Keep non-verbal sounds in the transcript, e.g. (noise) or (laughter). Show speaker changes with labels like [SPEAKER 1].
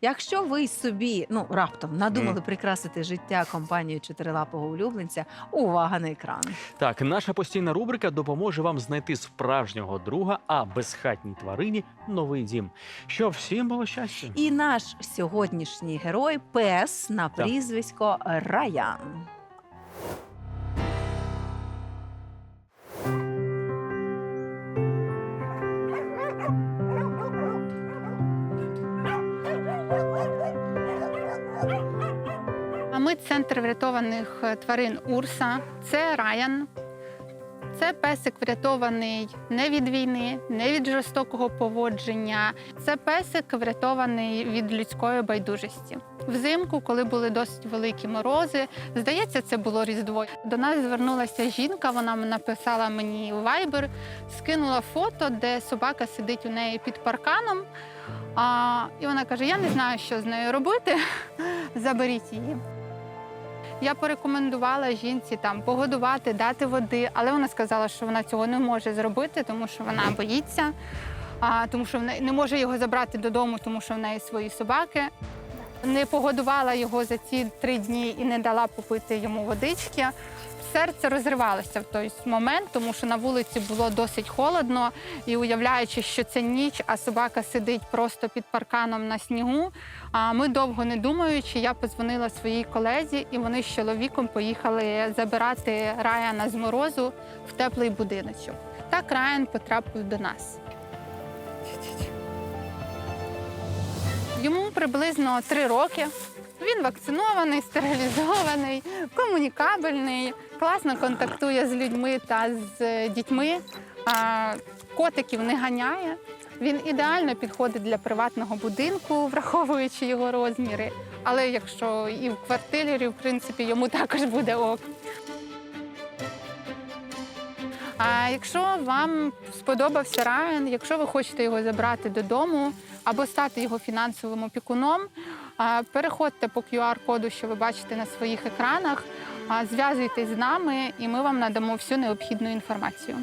[SPEAKER 1] Якщо ви собі ну раптом надумали прикрасити життя компанією чотирилапого улюбленця, увага на екран.
[SPEAKER 2] Так, наша постійна рубрика допоможе вам знайти справжнього друга, а безхатній тварині новий дім. Щоб всім було щастя.
[SPEAKER 1] І наш сьогоднішній герой пес на прізвисько Раян.
[SPEAKER 3] Ми центр врятованих е, тварин Урса. Це Раян. Це песик врятований не від війни, не від жорстокого поводження. Це песик врятований від людської байдужості. Взимку, коли були досить великі морози, здається, це було різдво. До нас звернулася жінка. Вона написала мені Viber, скинула фото, де собака сидить у неї під парканом. А, і вона каже: Я не знаю, що з нею робити. (laughs) Заберіть її. Я порекомендувала жінці там погодувати, дати води, але вона сказала, що вона цього не може зробити, тому що вона боїться, а, тому що вона не може його забрати додому, тому що в неї свої собаки. Не погодувала його за ці три дні і не дала попити йому водички. Серце розривалося в той момент, тому що на вулиці було досить холодно, і уявляючи, що це ніч, а собака сидить просто під парканом на снігу. А ми довго не думаючи, я подзвонила своїй колезі, і вони з чоловіком поїхали забирати Раяна з морозу в теплий будиночок. Так Райан потрапив до нас. Йому приблизно три роки. Він вакцинований, стерилізований, комунікабельний, класно контактує з людьми та з дітьми. Котиків не ганяє. Він ідеально підходить для приватного будинку, враховуючи його розміри. Але якщо і в квартирі, в принципі, йому також буде ок. А якщо вам сподобався Райан, якщо ви хочете його забрати додому або стати його фінансовим опікуном, Переходьте по QR-коду, що ви бачите на своїх екранах, зв'язуйтесь з нами, і ми вам надамо всю необхідну інформацію.